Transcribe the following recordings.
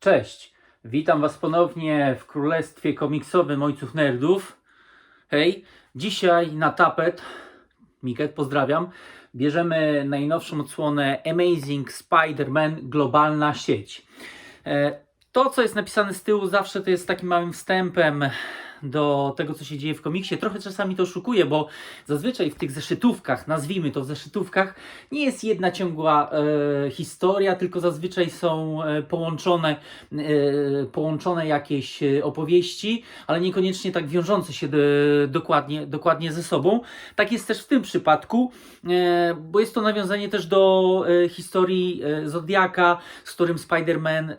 Cześć, witam Was ponownie w Królestwie Komiksowym Ojców Nerdów. Hej, dzisiaj na tapet, Miket, pozdrawiam, bierzemy najnowszą odsłonę Amazing Spider-Man Globalna Sieć. E, To, co jest napisane z tyłu, zawsze to jest takim małym wstępem do tego, co się dzieje w komiksie. Trochę czasami to oszukuje, bo zazwyczaj w tych zeszytówkach, nazwijmy to w zeszytówkach, nie jest jedna ciągła e, historia, tylko zazwyczaj są e, połączone, e, połączone jakieś e, opowieści, ale niekoniecznie tak wiążące się do, dokładnie, dokładnie ze sobą. Tak jest też w tym przypadku, e, bo jest to nawiązanie też do e, historii e, Zodiaka, z którym Spider-Man e,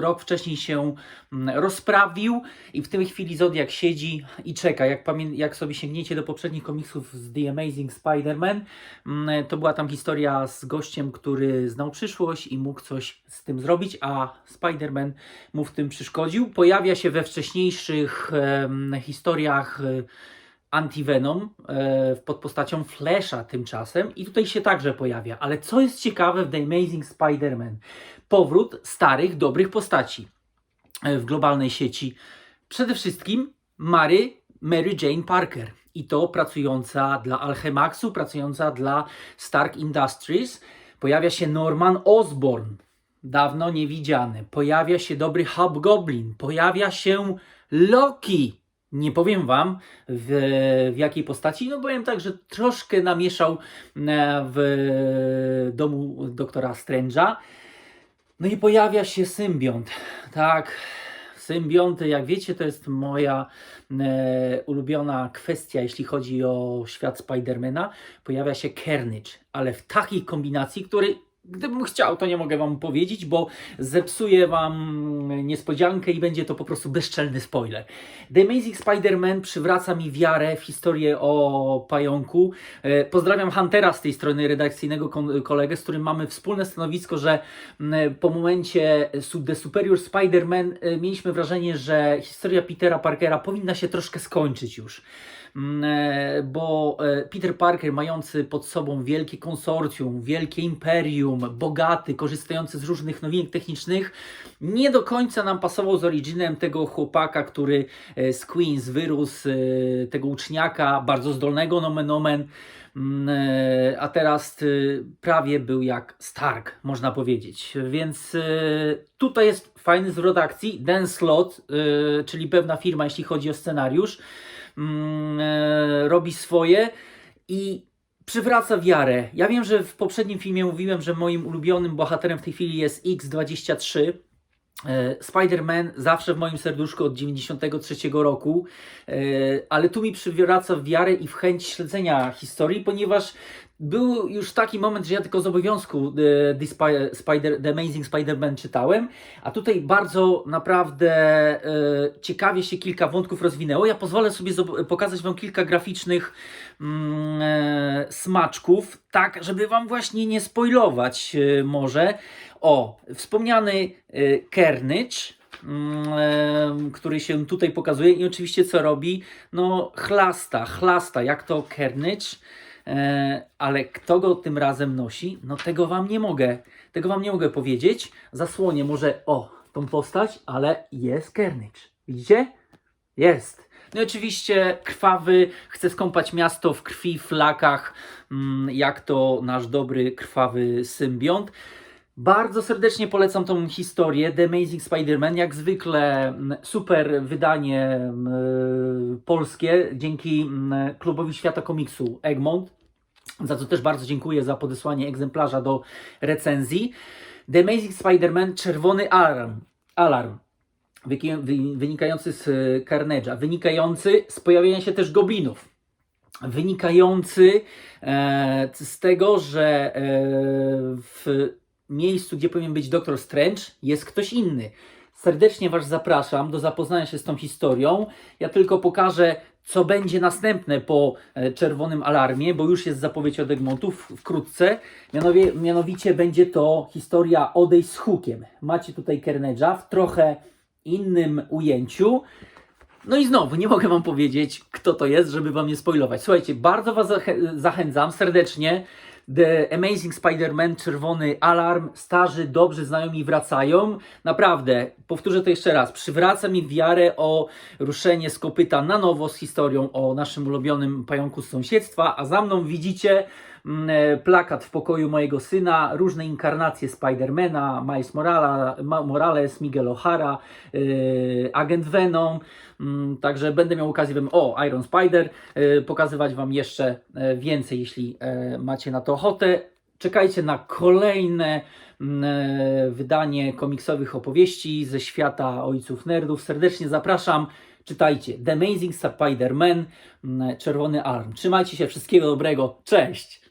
rok wcześniej się mm, rozprawił i w tej chwili Zodiak siedzi i czeka. Jak, jak sobie sięgniecie do poprzednich komiksów z The Amazing Spider-Man, mm, to była tam historia z gościem, który znał przyszłość i mógł coś z tym zrobić, a Spider-Man mu w tym przeszkodził. Pojawia się we wcześniejszych historiach e, Anti-Venom e, pod postacią Flasha tymczasem i tutaj się także pojawia. Ale co jest ciekawe w The Amazing Spider-Man? Powrót starych, dobrych postaci e, w globalnej sieci. Przede wszystkim Mary, Mary Jane Parker. I to pracująca dla Alchemaxu, pracująca dla Stark Industries. Pojawia się Norman Osborn, dawno niewidziany. Pojawia się dobry Hobgoblin. Pojawia się Loki. Nie powiem wam w, w jakiej postaci, no powiem tak, że troszkę namieszał e, w domu doktora Strange'a. No i pojawia się symbiont. Tak, symbionty, jak wiecie, to jest moja e, ulubiona kwestia, jeśli chodzi o świat Spidermana. Pojawia się Carnage, ale w takiej kombinacji, który gdybym chciał, to nie mogę wam powiedzieć, bo zepsuję wam niespodziankę i będzie to po prostu bezczelny spoiler. The Amazing Spider-Man przywraca mi wiarę w historię o pająku. E, Pozdrawiam Huntera z tej strony redakcyjnego kolegę, z którym mamy wspólne stanowisko, że po momencie The Superior Spider-Man e, mieliśmy wrażenie, że historia Petera Parkera powinna się troszkę skończyć już. E, Bo Peter Parker, mający pod sobą wielkie konsorcjum, wielkie imperium, bogaty, korzystający z różnych nowinek technicznych, nie do końca nam pasował z originem tego chłopaka, który e, z Queens wyrósł, e, tego uczniaka, bardzo zdolnego nomen omen, Mm, e, a teraz prawie był jak Stark, można powiedzieć. Więc tutaj jest fajny zwrot akcji. Dan Slot, czyli pewna firma, jeśli chodzi o scenariusz, mm, robi swoje i przywraca wiarę. Ja wiem, że w poprzednim filmie mówiłem, że moim ulubionym bohaterem w tej chwili jest X23. E, Spider-Man zawsze w moim serduszku od 93 roku, e, ale tu mi przywraca wiarę i w chęć śledzenia historii, ponieważ był już taki moment, że ja tylko z obowiązku e, The, Spider, The Amazing Spider-Man czytałem, a tutaj bardzo naprawdę ciekawie się kilka wątków rozwinęło. Ja pozwolę sobie pokazać Wam kilka graficznych mm, smaczków, tak żeby Wam właśnie nie spoilować może. O, wspomniany e, Carnage, mm, e, który się tutaj pokazuje i oczywiście co robi? No chlasta, chlasta, jak to Carnage, e, ale kto go tym razem nosi? No tego Wam nie mogę, tego Wam nie mogę powiedzieć. Zasłonię może, o, tą postać, ale jest Carnage. Widzicie? Jest. No i oczywiście krwawy, chce skąpać miasto w krwi, flakach, mm, jak to nasz dobry, krwawy symbiont. Bardzo serdecznie polecam tą historię The Amazing Spider-Man. Jak zwykle mm, super wydanie mm, polskie dzięki mm, klubowi świata komiksu Egmont. Za co też bardzo dziękuję za podesłanie egzemplarza do recenzji. The Amazing Spider-Man Czerwony Alarm. Alarm wynikający z e, Carnage'a, wynikający z pojawienia się też goblinów, wynikający e, z tego, że e, w miejscu, gdzie powinien być Doktor Strange, jest ktoś inny. Serdecznie Was zapraszam do zapoznania się z tą historią. Ja tylko pokażę, co będzie następne po e, czerwonym alarmie, bo już jest zapowiedź od Egmontów wkrótce. Mianowie, mianowicie będzie to historia Odejść z hukiem. Macie tutaj Carnage'a w trochę innym ujęciu. No i znowu, nie mogę Wam powiedzieć, kto to jest, żeby Wam nie spoilować. Słuchajcie, bardzo Was zachę- zachęcam serdecznie. The Amazing Spider-Man, Czerwony Alarm, starzy, dobrzy znajomi wracają. Naprawdę, powtórzę to jeszcze raz, przywraca mi wiarę o ruszenie z kopyta na nowo z historią o naszym ulubionym pająku z sąsiedztwa, a za mną widzicie plakat w pokoju mojego syna, różne inkarnacje Spidermana, Miles Morala, Morales, Miguel O'Hara, yy, Agent Venom, Także będę miał okazję, wiem, o, Iron Spider, yy, pokazywać Wam jeszcze e, więcej, jeśli e, macie na to ochotę. Czekajcie na kolejne e, wydanie komiksowych opowieści ze świata ojców nerdów. Serdecznie zapraszam. Czytajcie The Amazing Spider-Man, Czerwony Alarm. Trzymajcie się, wszystkiego dobrego. Cześć!